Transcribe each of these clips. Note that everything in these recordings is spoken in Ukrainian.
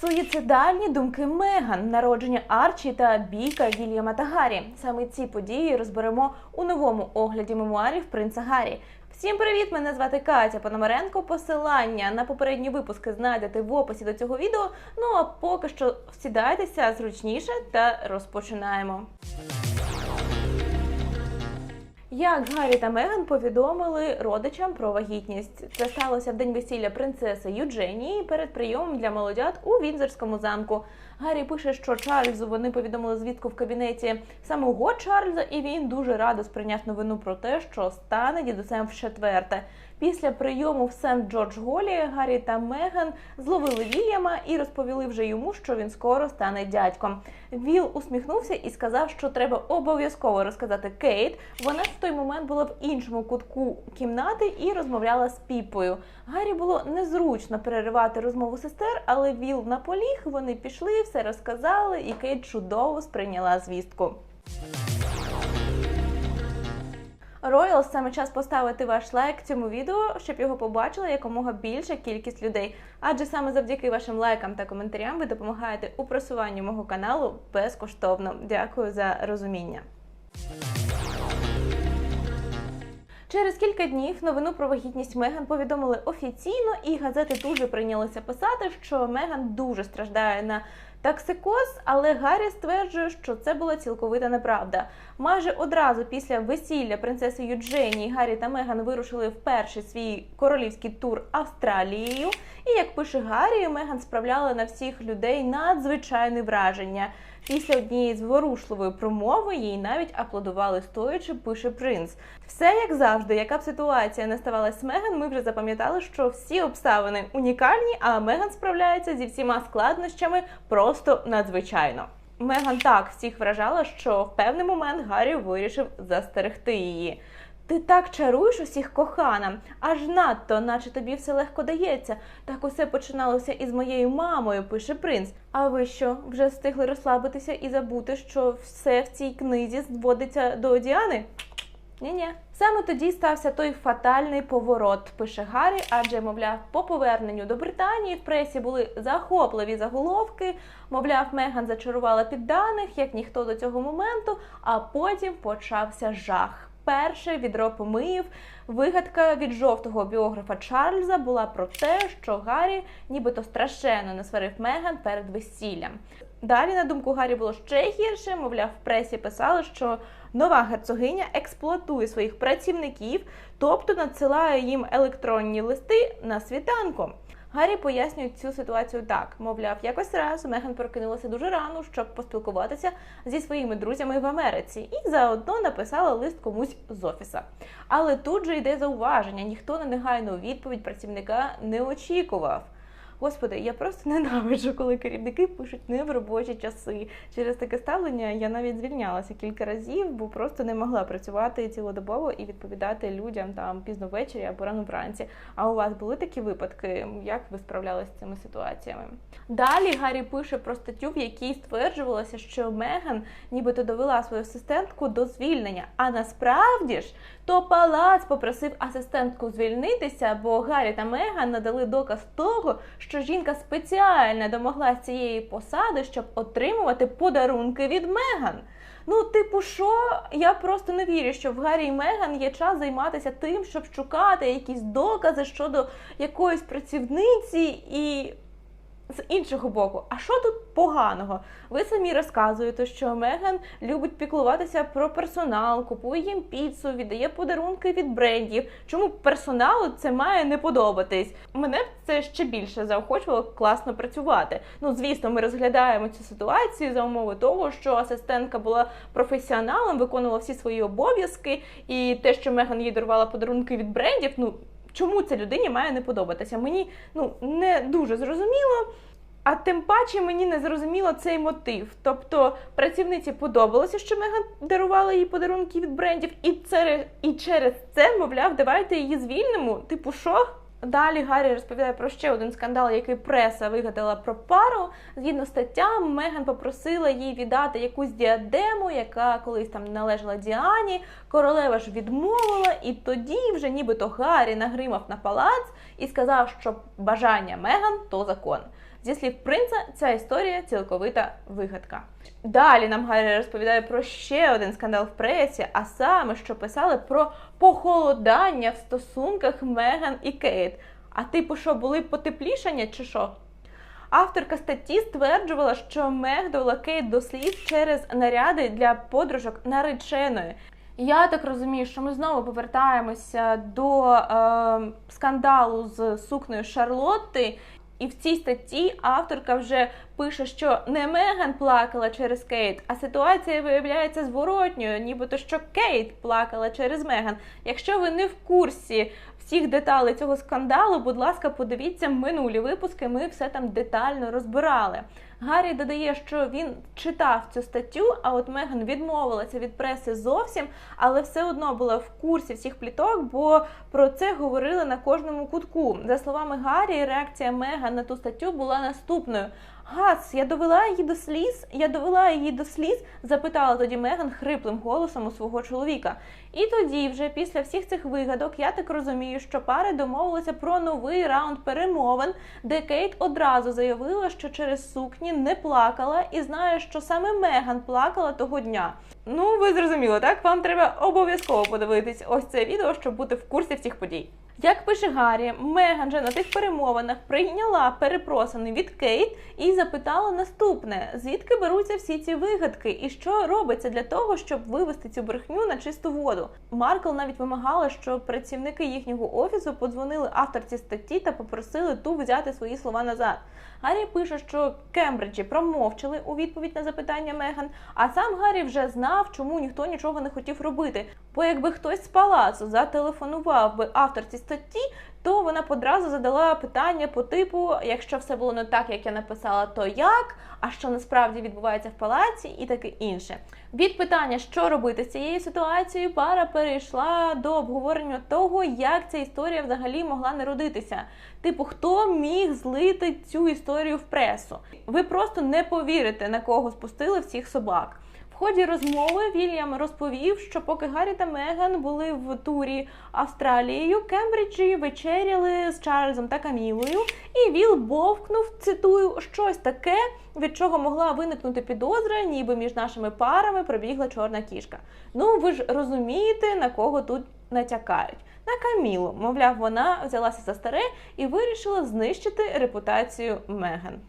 Суїцидальні думки Меган, народження Арчі та бійка Вільяма та Гаррі. Саме ці події розберемо у новому огляді мемуарів принца Гаррі. Всім привіт! Мене звати Катя Пономаренко. Посилання на попередні випуски знайдете в описі до цього відео. Ну а поки що сідайтеся зручніше та розпочинаємо. Як Гаррі та Меган повідомили родичам про вагітність. Це сталося в день весілля принцеси Юдженії перед прийомом для молодят у Вінзорському замку. Гаррі пише, що Чарльзу вони повідомили звідку в кабінеті самого Чарльза, і він дуже радо сприйняв новину про те, що стане дідусем в четверте. Після прийому в Сент Джордж Голі Гаррі та Меган зловили Вільяма і розповіли вже йому, що він скоро стане дядьком. Віл усміхнувся і сказав, що треба обов'язково розказати Кейт. Вона в той момент була в іншому кутку кімнати і розмовляла з піпою. Гаррі було незручно переривати розмову сестер, але Віл наполіг. Вони пішли, все розказали, і Кейт чудово сприйняла звістку. Роял саме час поставити ваш лайк цьому відео, щоб його побачила якомога більша кількість людей. Адже саме завдяки вашим лайкам та коментарям ви допомагаєте у просуванні мого каналу безкоштовно. Дякую за розуміння. Через кілька днів новину про вагітність Меган повідомили офіційно, і газети тут же прийнялися писати, що Меган дуже страждає на токсикоз, але Гаррі стверджує, що це була цілковита неправда. Майже одразу після весілля принцеси Юдженії Гаррі та Меган вирушили в перший свій королівський тур Австралією. І як пише Гаррі, Меган справляла на всіх людей надзвичайне враження. Після однієї зворушливої промови їй навіть аплодували стоячи, пише принц. Все як завжди, яка б ситуація не ставалась Меган, ми вже запам'ятали, що всі обставини унікальні, а Меган справляється зі всіма складнощами просто надзвичайно. Меган так всіх вражала, що в певний момент Гаррі вирішив застерегти її. Ти так чаруєш усіх кохана, аж надто, наче тобі все легко дається. Так усе починалося із моєю мамою, пише принц. А ви що, вже встигли розслабитися і забути, що все в цій книзі зводиться до Діани? Ні-ні. Саме тоді стався той фатальний поворот, пише Гаррі, адже, мовляв, по поверненню до Британії в пресі були захопливі заголовки. Мовляв, Меган зачарувала підданих, як ніхто до цього моменту, а потім почався жах. Перше відро помиїв. Вигадка від жовтого біографа Чарльза була про те, що Гаррі нібито страшенно не сварив Меган перед весіллям. Далі, на думку Гаррі, було ще гірше. Мовляв, в пресі писали, що нова герцогиня експлуатує своїх працівників, тобто надсилає їм електронні листи на світанку. Гаррі пояснює цю ситуацію так: мовляв, якось раз Меган прокинулася дуже рано, щоб поспілкуватися зі своїми друзями в Америці, і заодно написала лист комусь з офіса. Але тут же йде зауваження: ніхто на негайну відповідь працівника не очікував. Господи, я просто ненавиджу, коли керівники пишуть не в робочі часи. Через таке ставлення я навіть звільнялася кілька разів, бо просто не могла працювати цілодобово і відповідати людям там пізно ввечері або рано вранці. А у вас були такі випадки? Як ви справлялися з цими ситуаціями? Далі Гаррі пише про статтю, в якій стверджувалося, що Меган нібито довела свою асистентку до звільнення. А насправді ж то палац попросив асистентку звільнитися, бо Гаррі та Меган надали доказ того, що жінка спеціально домоглася цієї посади, щоб отримувати подарунки від Меган. Ну, типу, що я просто не вірю, що в Гаррі і Меган є час займатися тим, щоб шукати якісь докази щодо якоїсь працівниці і. З іншого боку, а що тут поганого? Ви самі розказуєте, що Меган любить піклуватися про персонал, купує їм піцу, віддає подарунки від брендів. Чому персоналу це має не подобатись? Мене це ще більше заохочувало класно працювати. Ну, звісно, ми розглядаємо цю ситуацію за умови того, що асистентка була професіоналом, виконувала всі свої обов'язки, і те, що Меган їй дарувала подарунки від брендів, ну. Чому це людині має не подобатися? Мені ну не дуже зрозуміло. А тим паче мені не зрозуміло цей мотив. Тобто працівниці подобалося, що Меган дарувала їй подарунки від брендів, і це і через це, мовляв, давайте її звільнимо. Типу, що? Далі Гаррі розповідає про ще один скандал, який преса вигадала про пару. Згідно статтям, Меган попросила їй віддати якусь діадему, яка колись там належала Діані. Королева ж відмовила, і тоді вже нібито Гаррі нагримав на палац і сказав, що бажання Меган то закон. Зі слів принца, ця історія цілковита вигадка. Далі нам Гаррі розповідає про ще один скандал в пресі, а саме, що писали про похолодання в стосунках Меган і Кейт. А типу, що були потеплішання чи що? Авторка статті стверджувала, що Мег довела Кейт до слів через наряди для подружок нареченої. Я так розумію, що ми знову повертаємося до е, скандалу з сукнею Шарлотти. І в цій статті авторка вже пише, що не Меган плакала через Кейт, а ситуація виявляється зворотньою, нібито що Кейт плакала через Меган. Якщо ви не в курсі всіх деталей цього скандалу, будь ласка, подивіться минулі випуски. Ми все там детально розбирали. Гаррі додає, що він читав цю статтю, а от Меган відмовилася від преси зовсім, але все одно була в курсі всіх пліток, бо про це говорили на кожному кутку. За словами Гаррі, реакція Меган на ту статтю була наступною. Гас, я довела її до сліз. Я довела її до сліз, запитала тоді Меган хриплим голосом у свого чоловіка. І тоді, вже після всіх цих вигадок, я так розумію, що пари домовилися про новий раунд перемовин, де Кейт одразу заявила, що через сукні не плакала, і знає, що саме Меган плакала того дня. Ну, ви зрозуміли, так? Вам треба обов'язково подивитись ось це відео, щоб бути в курсі всіх подій. Як пише Гаррі, Меган же на тих перемовинах прийняла перепросини від Кейт і запитала наступне: звідки беруться всі ці вигадки, і що робиться для того, щоб вивести цю брехню на чисту воду? Маркл навіть вимагала, щоб працівники їхнього офісу подзвонили авторці статті та попросили ту взяти свої слова назад. Гаррі пише, що Кембриджі промовчили у відповідь на запитання Меган, а сам Гаррі вже знав, чому ніхто нічого не хотів робити. Бо якби хтось з палацу зателефонував би авторці статті, то вона одразу задала питання по типу: якщо все було не так, як я написала, то як? А що насправді відбувається в палаці, і таке інше. Від питання, що робити з цією ситуацією, пара перейшла до обговорення того, як ця історія взагалі могла народитися. Типу, хто міг злити цю історію в пресу? Ви просто не повірите, на кого спустили всіх собак. В ході розмови Вільям розповів, що поки Гаррі та Меган були в турі Австралією, Кембриджі вечеряли з Чарльзом та Камілою, і Віл бовкнув, цитую, щось таке, від чого могла виникнути підозра, ніби між нашими парами пробігла чорна кішка. Ну ви ж розумієте, на кого тут натякають. На Камілу, мовляв, вона взялася за старе і вирішила знищити репутацію Меган.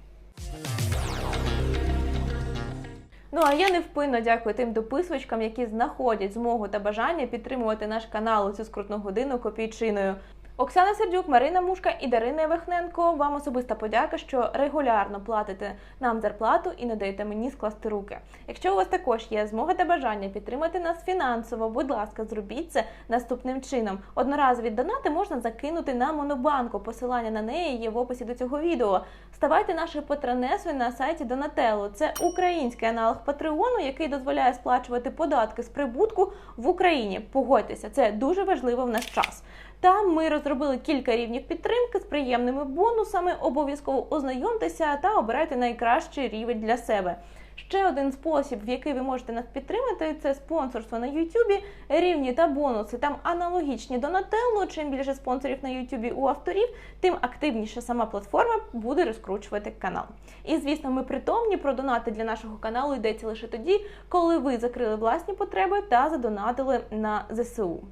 Ну а я невпинно дякую тим дописувачкам, які знаходять змогу та бажання підтримувати наш канал у цю скрутну годину копійчиною. Оксана Сердюк, Марина Мушка і Дарина Євахненко. Вам особиста подяка, що регулярно платите нам зарплату і не даєте мені скласти руки. Якщо у вас також є змога та бажання підтримати нас фінансово, будь ласка, зробіть це наступним чином. Одноразові донати можна закинути на монобанку. Посилання на неї є в описі до цього відео. Ставайте нашою патронесою на сайті Донателло. Це український аналог Патреону, який дозволяє сплачувати податки з прибутку в Україні. Погодьтеся, це дуже важливо в наш час. Там ми розробили кілька рівнів підтримки з приємними бонусами. Обов'язково ознайомтеся та обирайте найкращий рівень для себе. Ще один спосіб, в який ви можете нас підтримати, це спонсорство на Ютубі, рівні та бонуси. Там аналогічні до Нателло. Чим більше спонсорів на Ютубі у авторів, тим активніше сама платформа буде розкручувати канал. І звісно, ми притомні про донати для нашого каналу йдеться лише тоді, коли ви закрили власні потреби та задонатили на ЗСУ.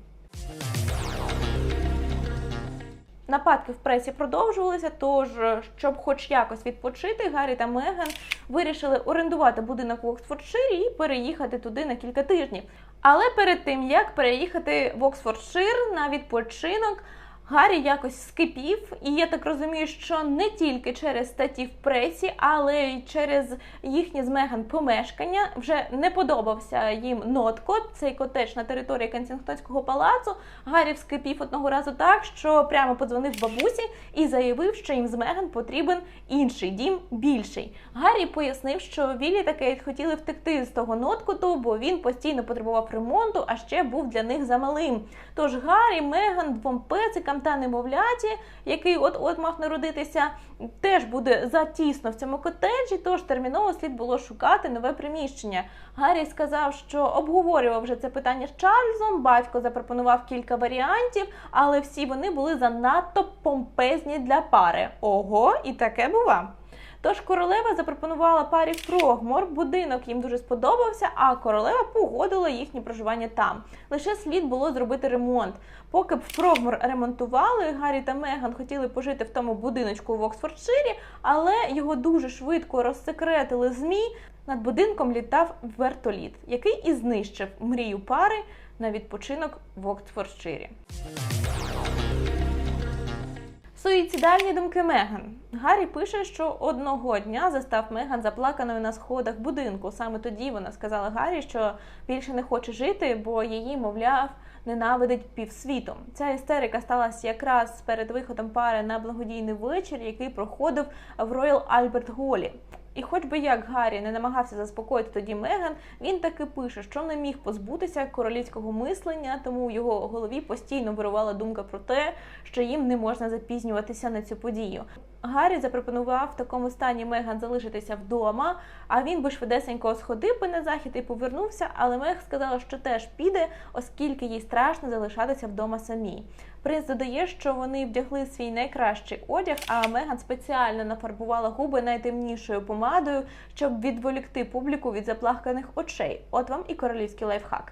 Нападки в пресі продовжувалися, тож, щоб хоч якось відпочити, Гаррі та Меган вирішили орендувати будинок в Оксфордширі і переїхати туди на кілька тижнів. Але перед тим як переїхати в Оксфордшир на відпочинок, Гаррі якось скипів, і я так розумію, що не тільки через статті в пресі, але й через їхні з Меган помешкання вже не подобався їм ноткот, цей котеч на території Кенсінгтонського палацу. Гаррі вскипів одного разу так, що прямо подзвонив бабусі і заявив, що їм з Меган потрібен інший дім більший. Гаррі пояснив, що Віллі та Кейт хотіли втекти з того ноткоту, бо він постійно потребував ремонту, а ще був для них замалим. Тож Гаррі, Меган, двом пецикам та немовляті, який от-от мав народитися, теж буде затісно в цьому котеджі, тож терміново слід було шукати нове приміщення. Гаррі сказав, що обговорював вже це питання з Чарльзом. Батько запропонував кілька варіантів, але всі вони були занадто помпезні для пари. Ого, і таке бува. Тож королева запропонувала парі Фрогмор. Будинок їм дуже сподобався, а королева погодила їхнє проживання там. Лише слід було зробити ремонт. Поки б Фрогмор ремонтували, Гаррі та Меган хотіли пожити в тому будиночку в Оксфордширі, але його дуже швидко розсекретили змі. Над будинком літав вертоліт, який і знищив мрію пари на відпочинок в Оксфордширі. Суїцидальні думки Меган. Гаррі пише, що одного дня застав Меган заплаканою на сходах будинку. Саме тоді вона сказала Гаррі, що більше не хоче жити, бо її, мовляв, ненавидить півсвіту. Ця істерика сталася якраз перед виходом пари на благодійний вечір, який проходив в Роyal Альберт Голі. І хоч би як Гаррі не намагався заспокоїти тоді Меган, він таки пише, що не міг позбутися королівського мислення, тому в його голові постійно вирувала думка про те, що їм не можна запізнюватися на цю подію. Гаррі запропонував в такому стані Меган залишитися вдома, а він би швидесенько сходив би на захід і повернувся. Але Мег сказала, що теж піде, оскільки їй страшно залишатися вдома самій. Принц додає, що вони вдягли свій найкращий одяг, а Меган спеціально нафарбувала губи найтемнішою помадою, щоб відволікти публіку від заплаканих очей. От вам і королівський лайфхак.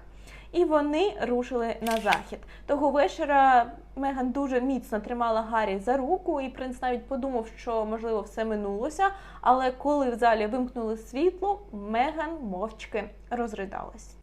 І вони рушили на захід. Того вечора Меган дуже міцно тримала Гаррі за руку, і принц навіть подумав, що можливо все минулося. Але коли в залі вимкнули світло, Меган мовчки розридалась.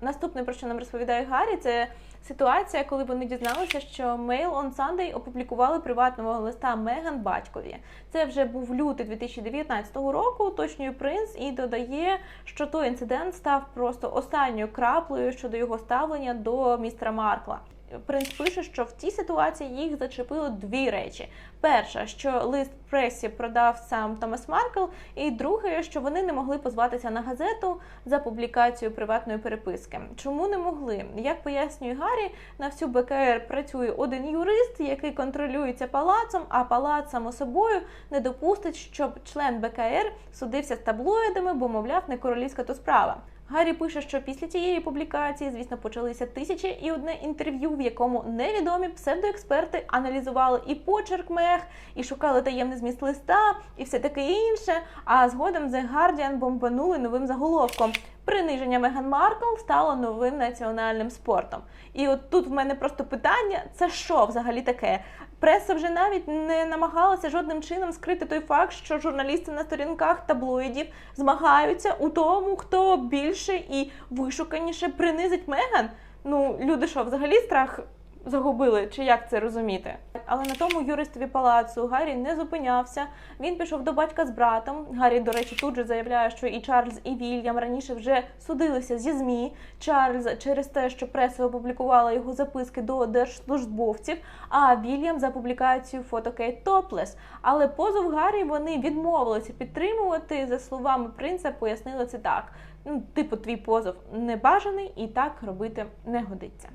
Наступне, про що нам розповідає Гаррі, це ситуація, коли вони дізналися, що Mail on Sunday опублікували приватного листа Меган батькові. Це вже був лютий 2019 року. Уточнює принц і додає, що той інцидент став просто останньою краплею щодо його ставлення до містера Маркла. Принц пише, що в тій ситуації їх зачепило дві речі: перша, що лист пресі продав сам Томас Маркл, і друге, що вони не могли позватися на газету за публікацію приватної переписки. Чому не могли? Як пояснює Гаррі, на всю БКР працює один юрист, який контролюється палацом, а палац само собою не допустить, щоб член БКР судився з таблоїдами, бо мовляв не королівська то справа. Гаррі пише, що після цієї публікації, звісно, почалися тисячі і одне інтерв'ю, в якому невідомі псевдоексперти аналізували і почерк мех, і шукали таємний зміст листа, і все таке інше. А згодом The Guardian бомбанули новим заголовком. Приниження Меган Маркл стало новим національним спортом. І от тут в мене просто питання: це що взагалі таке? Преса вже навіть не намагалася жодним чином скрити той факт, що журналісти на сторінках таблоїдів змагаються у тому, хто більше і вишуканіше принизить Меган. Ну, люди що, взагалі страх загубили, чи як це розуміти? Але на тому юристові палацу Гаррі не зупинявся. Він пішов до батька з братом. Гаррі, до речі, тут же заявляє, що і Чарльз, і Вільям раніше вже судилися зі змі. Чарльз через те, що преса опублікувала його записки до держслужбовців, а Вільям за публікацію фото Кейт Топлес. Але позов Гаррі вони відмовилися підтримувати. За словами принца, пояснили це так: ну, типу, твій позов не бажаний і так робити не годиться.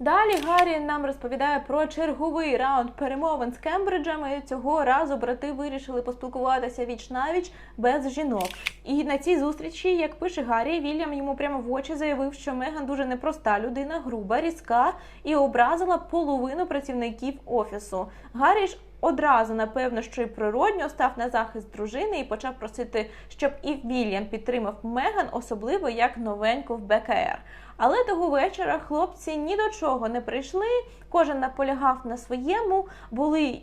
Далі Гаррі нам розповідає про черговий раунд перемовин з Кембриджем. Цього разу брати вирішили поспілкуватися віч навіч без жінок. І на цій зустрічі, як пише Гаррі, Вільям йому прямо в очі заявив, що Меган дуже непроста людина, груба, різка і образила половину працівників офісу. Гаррі ж Одразу, напевно, що й природньо став на захист дружини і почав просити, щоб і Вільям підтримав Меган, особливо як новеньку в БКР. Але того вечора хлопці ні до чого не прийшли. Кожен наполягав на своєму. Були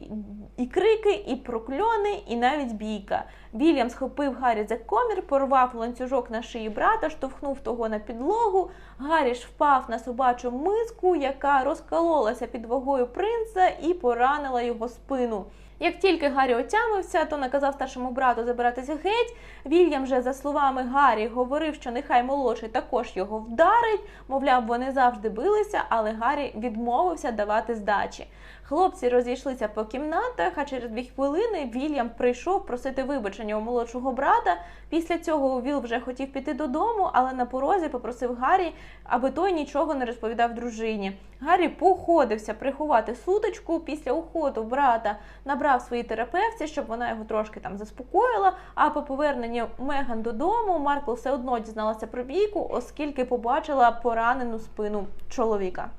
і крики, і прокльони, і навіть бійка. Вільям схопив Гаррі за комір, порвав ланцюжок на шиї брата, штовхнув того на підлогу. Гаррі ж впав на собачу миску, яка розкололася під вагою принца і поранила його спину. Як тільки Гаррі отямився, то наказав старшому брату забиратися геть. Вільям же, за словами Гаррі, говорив, що нехай молодший також його вдарить. Мовляв, вони завжди билися, але Гаррі відмовився давати здачі. Хлопці розійшлися по кімнатах, а через дві хвилини Вільям прийшов просити вибачення у молодшого брата. Після цього Віл вже хотів піти додому, але на порозі попросив Гаррі, аби той нічого не розповідав дружині. Гаррі походився приховати сутичку після уходу брата, набрав своїй терапевці, щоб вона його трошки там заспокоїла. А по поверненні Меган додому Маркл все одно дізналася про бійку, оскільки побачила поранену спину чоловіка.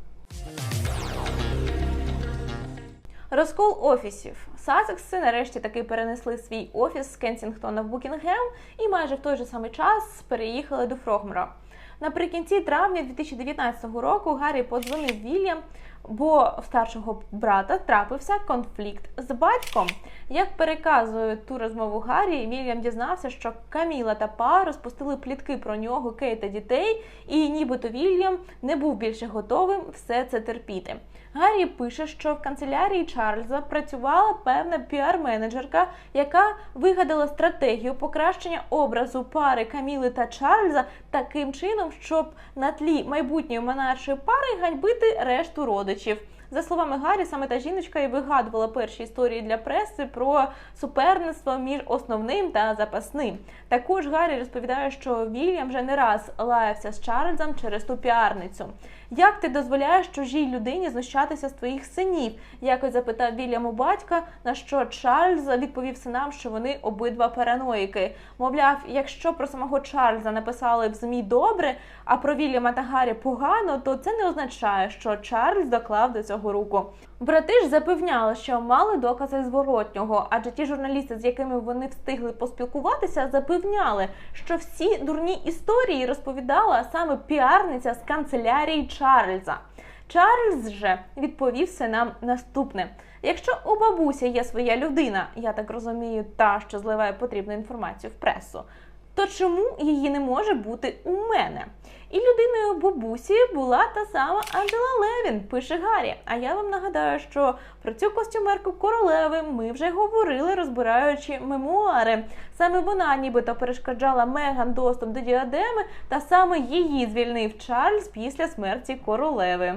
Розкол офісів. Сасекси нарешті таки перенесли свій офіс з Кенсінгтона в Букінгем і майже в той же самий час переїхали до Фрогмора. Наприкінці травня 2019 року Гаррі подзвонив Вільям, бо в старшого брата трапився конфлікт з батьком. Як переказує ту розмову Гаррі, Вільям дізнався, що Каміла та Па розпустили плітки про нього, Кейт та дітей, і нібито Вільям не був більше готовим все це терпіти. Гаррі пише, що в канцелярії Чарльза працювала певна піар-менеджерка, яка вигадала стратегію покращення образу пари Каміли та Чарльза таким чином, щоб на тлі майбутньої монаршої пари ганьбити решту родичів. За словами Гаррі, саме та жіночка і вигадувала перші історії для преси про суперництво між основним та запасним. Також Гаррі розповідає, що Вільям вже не раз лаявся з Чарльзом через ту піарницю. Як ти дозволяєш чужій людині знущатися з твоїх синів? Якось запитав Вільям у батька, на що Чарльз відповів синам, що вони обидва параноїки. Мовляв, якщо про самого Чарльза написали в змі добре, а про Вільяма та Гаррі погано, то це не означає, що Чарльз доклав до цього руку. Брати ж запевняли, що мали докази зворотнього, адже ті журналісти, з якими вони встигли поспілкуватися, запевняли, що всі дурні історії розповідала саме піарниця з канцелярії Чарльза. Чарльз же відповів синам наступне: якщо у бабуся є своя людина, я так розумію, та що зливає потрібну інформацію в пресу, то чому її не може бути у мене? І людиною бабусі була та сама Анджела Левін, пише Гаррі. А я вам нагадаю, що про цю костюмерку королеви ми вже говорили, розбираючи мемуари. Саме вона, нібито перешкоджала Меган доступ до діадеми, та саме її звільнив Чарльз після смерті королеви.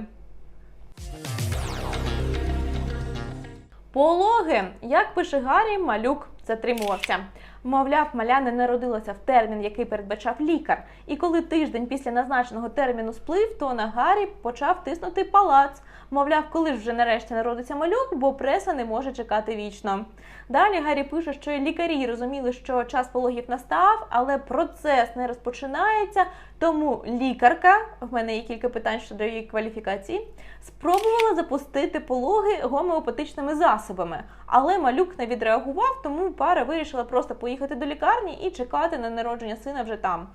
Пологи, як пише Гаррі, малюк затримувався. Мовляв, маляна не родилася в термін, який передбачав лікар. І коли тиждень після назначеного терміну сплив, то на Гаррі почав тиснути палац. Мовляв, коли ж вже нарешті народиться малюк, бо преса не може чекати вічно. Далі Гаррі пише, що лікарі розуміли, що час пологів настав, але процес не розпочинається. Тому лікарка, в мене є кілька питань щодо її кваліфікації, спробувала запустити пологи гомеопатичними засобами. Але малюк не відреагував, тому пара вирішила просто поїхати до лікарні і чекати на народження сина вже там.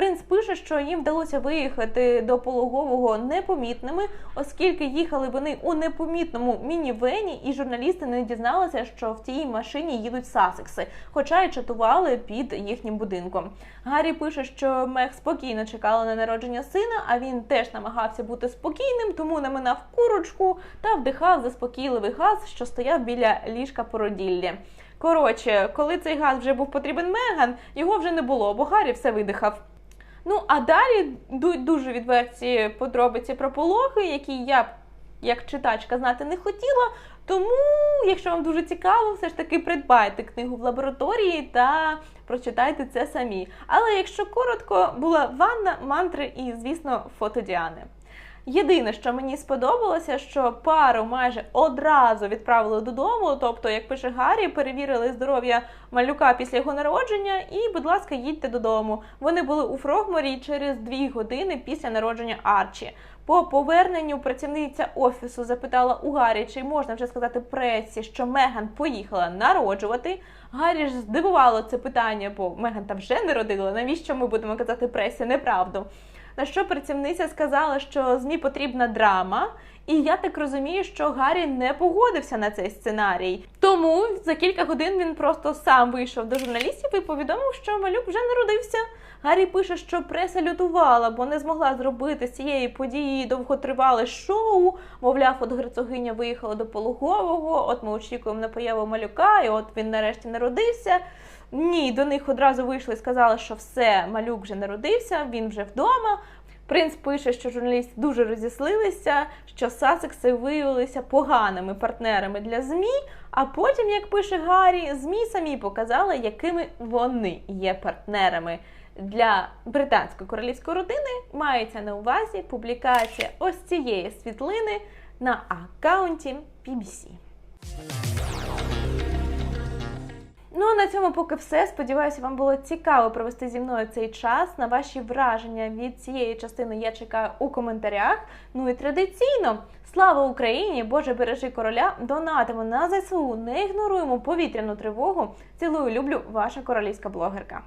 Принц пише, що їм вдалося виїхати до пологового непомітними, оскільки їхали вони у непомітному мінівені, і журналісти не дізналися, що в тій машині їдуть сасекси, хоча й чатували під їхнім будинком. Гаррі пише, що Мех спокійно чекала на народження сина, а він теж намагався бути спокійним, тому наминав курочку та вдихав заспокійливий газ, що стояв біля ліжка породіллі. Коротше, коли цей газ вже був потрібен Меган, його вже не було, бо Гаррі все видихав. Ну, а далі дуже відверті подробиці про пологи, які я як читачка знати не хотіла. Тому, якщо вам дуже цікаво, все ж таки придбайте книгу в лабораторії та прочитайте це самі. Але якщо коротко, була ванна, мантри і, звісно, фото Діани. Єдине, що мені сподобалося, що пару майже одразу відправили додому. Тобто, як пише Гаррі, перевірили здоров'я малюка після його народження, і, будь ласка, їдьте додому. Вони були у Фрогморі через дві години після народження Арчі. По поверненню працівниця офісу запитала у Гаррі, чи можна вже сказати пресі, що Меган поїхала народжувати. Гаррі ж здивувало це питання, бо Меган там вже не родила. Навіщо ми будемо казати пресі неправду? На що працівниця сказала, що змі потрібна драма, і я так розумію, що Гаррі не погодився на цей сценарій. Тому за кілька годин він просто сам вийшов до журналістів і повідомив, що малюк вже народився. Гаррі пише, що преса лютувала, бо не змогла зробити з цієї події довготривале шоу. Мовляв, от герцогиня виїхала до пологового. От ми очікуємо на появу малюка, і от він нарешті народився. Ні, до них одразу вийшли і сказали, що все, малюк вже народився, він вже вдома. Принц пише, що журналісти дуже розіслилися, що Сасекси виявилися поганими партнерами для ЗМІ. А потім, як пише Гаррі, ЗМІ самі показали, якими вони є партнерами. Для британської королівської родини мається на увазі публікація ось цієї світлини на аккаунті BBC. Ну а на цьому поки все. Сподіваюся, вам було цікаво провести зі мною цей час. На ваші враження від цієї частини я чекаю у коментарях. Ну і традиційно. Слава Україні! Боже, бережи короля! Донатимо на ЗСУ, не ігноруємо повітряну тривогу. Цілую, люблю, ваша королівська блогерка.